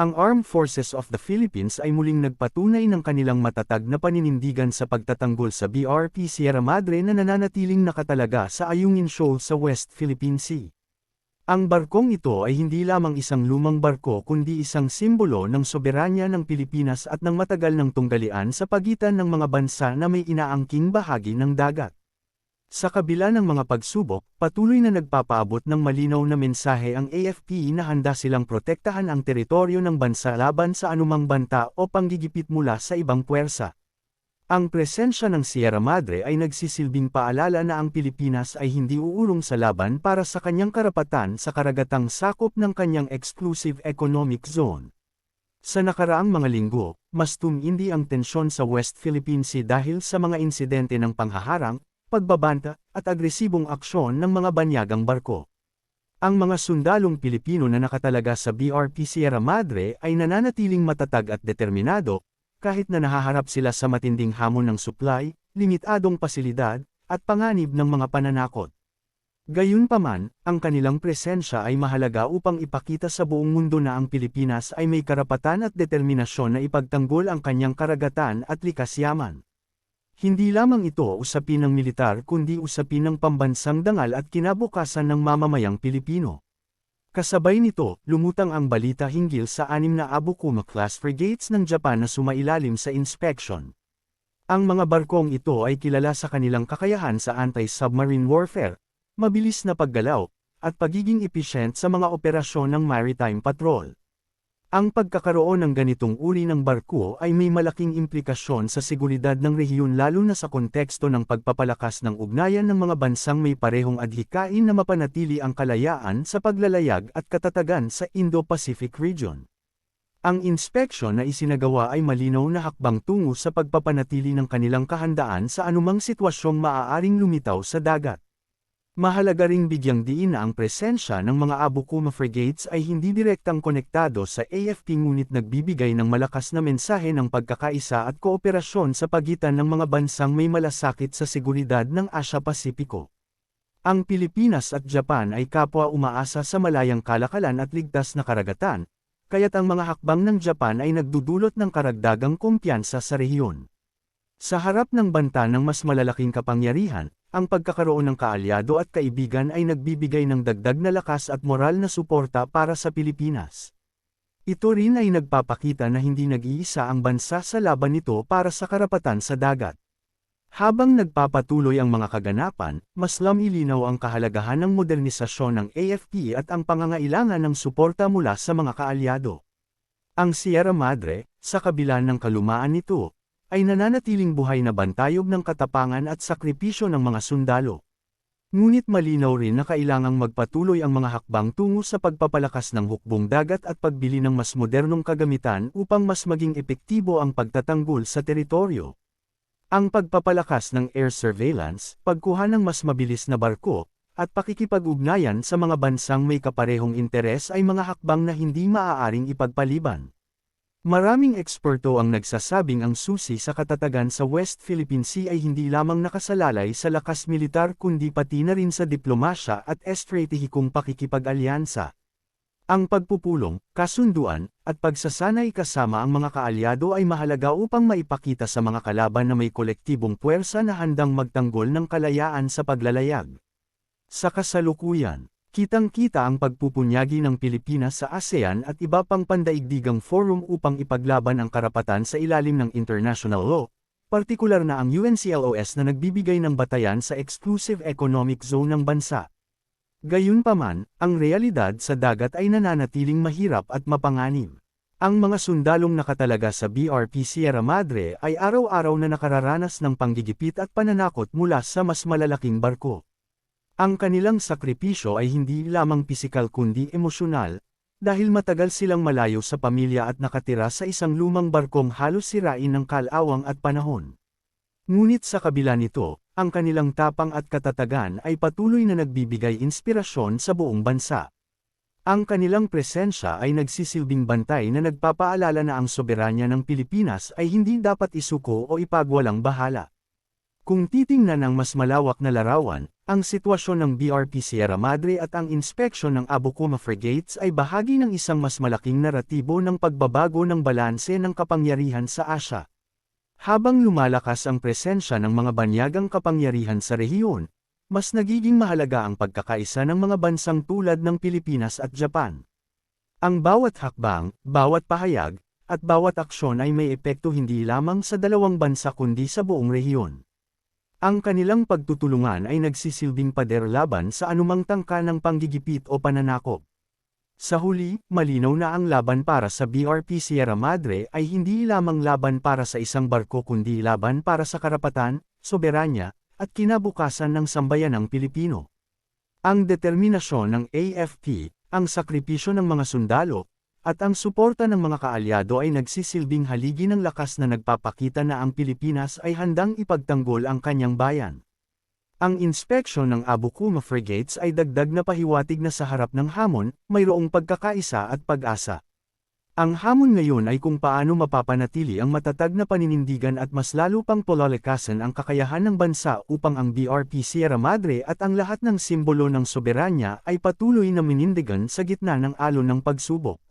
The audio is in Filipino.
Ang Armed Forces of the Philippines ay muling nagpatunay ng kanilang matatag na paninindigan sa pagtatanggol sa BRP Sierra Madre na nananatiling nakatalaga sa Ayungin Shoal sa West Philippine Sea. Ang barkong ito ay hindi lamang isang lumang barko kundi isang simbolo ng soberanya ng Pilipinas at ng matagal ng tunggalian sa pagitan ng mga bansa na may inaangking bahagi ng dagat. Sa kabila ng mga pagsubok, patuloy na nagpapaabot ng malinaw na mensahe ang AFP na handa silang protektahan ang teritoryo ng bansa laban sa anumang banta o panggigipit mula sa ibang puwersa. Ang presensya ng Sierra Madre ay nagsisilbing paalala na ang Pilipinas ay hindi uurong sa laban para sa kanyang karapatan sa karagatang sakop ng kanyang exclusive economic zone. Sa nakaraang mga linggo, mas tumindi ang tensyon sa West Philippine Sea dahil sa mga insidente ng panghaharang, pagbabanta, at agresibong aksyon ng mga banyagang barko. Ang mga sundalong Pilipino na nakatalaga sa BRP Sierra Madre ay nananatiling matatag at determinado, kahit na nahaharap sila sa matinding hamon ng supply, limitadong pasilidad, at panganib ng mga pananakot. Gayunpaman, ang kanilang presensya ay mahalaga upang ipakita sa buong mundo na ang Pilipinas ay may karapatan at determinasyon na ipagtanggol ang kanyang karagatan at likas yaman. Hindi lamang ito usapin ng militar kundi usapin ng pambansang dangal at kinabukasan ng mamamayang Pilipino. Kasabay nito, lumutang ang balita hinggil sa anim na Abukuma-class frigates ng Japan na sumailalim sa inspection. Ang mga barkong ito ay kilala sa kanilang kakayahan sa anti-submarine warfare, mabilis na paggalaw, at pagiging efficient sa mga operasyon ng maritime patrol. Ang pagkakaroon ng ganitong uri ng barko ay may malaking implikasyon sa seguridad ng rehiyon lalo na sa konteksto ng pagpapalakas ng ugnayan ng mga bansang may parehong adhikain na mapanatili ang kalayaan sa paglalayag at katatagan sa Indo-Pacific region. Ang inspeksyon na isinagawa ay malinaw na hakbang tungo sa pagpapanatili ng kanilang kahandaan sa anumang sitwasyong maaaring lumitaw sa dagat. Mahalaga ring bigyang diin na ang presensya ng mga Abukuma frigates ay hindi direktang konektado sa AFP ngunit nagbibigay ng malakas na mensahe ng pagkakaisa at kooperasyon sa pagitan ng mga bansang may malasakit sa seguridad ng Asia-Pasipiko. Ang Pilipinas at Japan ay kapwa umaasa sa malayang kalakalan at ligtas na karagatan, kaya't ang mga hakbang ng Japan ay nagdudulot ng karagdagang kumpiyansa sa rehiyon. Sa harap ng banta ng mas malalaking kapangyarihan, ang pagkakaroon ng kaalyado at kaibigan ay nagbibigay ng dagdag na lakas at moral na suporta para sa Pilipinas. Ito rin ay nagpapakita na hindi nag-iisa ang bansa sa laban nito para sa karapatan sa dagat. Habang nagpapatuloy ang mga kaganapan, mas lamilinaw ang kahalagahan ng modernisasyon ng AFP at ang pangangailangan ng suporta mula sa mga kaalyado. Ang Sierra Madre, sa kabila ng kalumaan nito, ay nananatiling buhay na bantayog ng katapangan at sakripisyo ng mga sundalo. Ngunit malinaw rin na kailangang magpatuloy ang mga hakbang tungo sa pagpapalakas ng hukbong dagat at pagbili ng mas modernong kagamitan upang mas maging epektibo ang pagtatanggol sa teritoryo. Ang pagpapalakas ng air surveillance, pagkuha ng mas mabilis na barko, at pakikipag-ugnayan sa mga bansang may kaparehong interes ay mga hakbang na hindi maaaring ipagpaliban. Maraming eksperto ang nagsasabing ang susi sa katatagan sa West Philippine Sea ay hindi lamang nakasalalay sa lakas militar kundi pati na rin sa diplomasya at estratehikong pakikipag-alyansa. Ang pagpupulong, kasunduan, at pagsasanay kasama ang mga kaalyado ay mahalaga upang maipakita sa mga kalaban na may kolektibong puwersa na handang magtanggol ng kalayaan sa paglalayag. Sa kasalukuyan, Kitang-kita ang pagpupunyagi ng Pilipinas sa ASEAN at iba pang pandaigdigang forum upang ipaglaban ang karapatan sa ilalim ng international law, partikular na ang UNCLOS na nagbibigay ng batayan sa exclusive economic zone ng bansa. Gayunpaman, ang realidad sa dagat ay nananatiling mahirap at mapanganib. Ang mga sundalong nakatalaga sa BRP Sierra Madre ay araw-araw na nakararanas ng panggigipit at pananakot mula sa mas malalaking barko. Ang kanilang sakripisyo ay hindi lamang pisikal kundi emosyonal, dahil matagal silang malayo sa pamilya at nakatira sa isang lumang barkong halos sirain ng kalawang at panahon. Ngunit sa kabila nito, ang kanilang tapang at katatagan ay patuloy na nagbibigay inspirasyon sa buong bansa. Ang kanilang presensya ay nagsisilbing bantay na nagpapaalala na ang soberanya ng Pilipinas ay hindi dapat isuko o ipagwalang bahala. Kung titingnan ang mas malawak na larawan, Ang sitwasyon ng BRP Sierra Madre at ang inspeksyon ng Abukuma Frigates ay bahagi ng isang mas malaking naratibo ng pagbabago ng balanse ng kapangyarihan sa Asya. Habang lumalakas ang presensya ng mga banyagang kapangyarihan sa rehiyon, mas nagiging mahalaga ang pagkakaisa ng mga bansang tulad ng Pilipinas at Japan. Ang bawat hakbang, bawat pahayag, at bawat aksyon ay may epekto hindi lamang sa dalawang bansa kundi sa buong rehiyon. Ang kanilang pagtutulungan ay nagsisilbing pader laban sa anumang tangka ng panggigipit o pananakop. Sa huli, malinaw na ang laban para sa BRP Sierra Madre ay hindi lamang laban para sa isang barko kundi laban para sa karapatan, soberanya, at kinabukasan ng sambayanang Pilipino. Ang determinasyon ng AFP, ang sakripisyo ng mga sundalo, at ang suporta ng mga kaalyado ay nagsisilbing haligi ng lakas na nagpapakita na ang Pilipinas ay handang ipagtanggol ang kanyang bayan. Ang inspeksyon ng Abukuma Frigates ay dagdag na pahiwatig na sa harap ng hamon, mayroong pagkakaisa at pag-asa. Ang hamon ngayon ay kung paano mapapanatili ang matatag na paninindigan at mas lalo pang polalikasan ang kakayahan ng bansa upang ang BRP Sierra Madre at ang lahat ng simbolo ng soberanya ay patuloy na minindigan sa gitna ng alon ng pagsubok.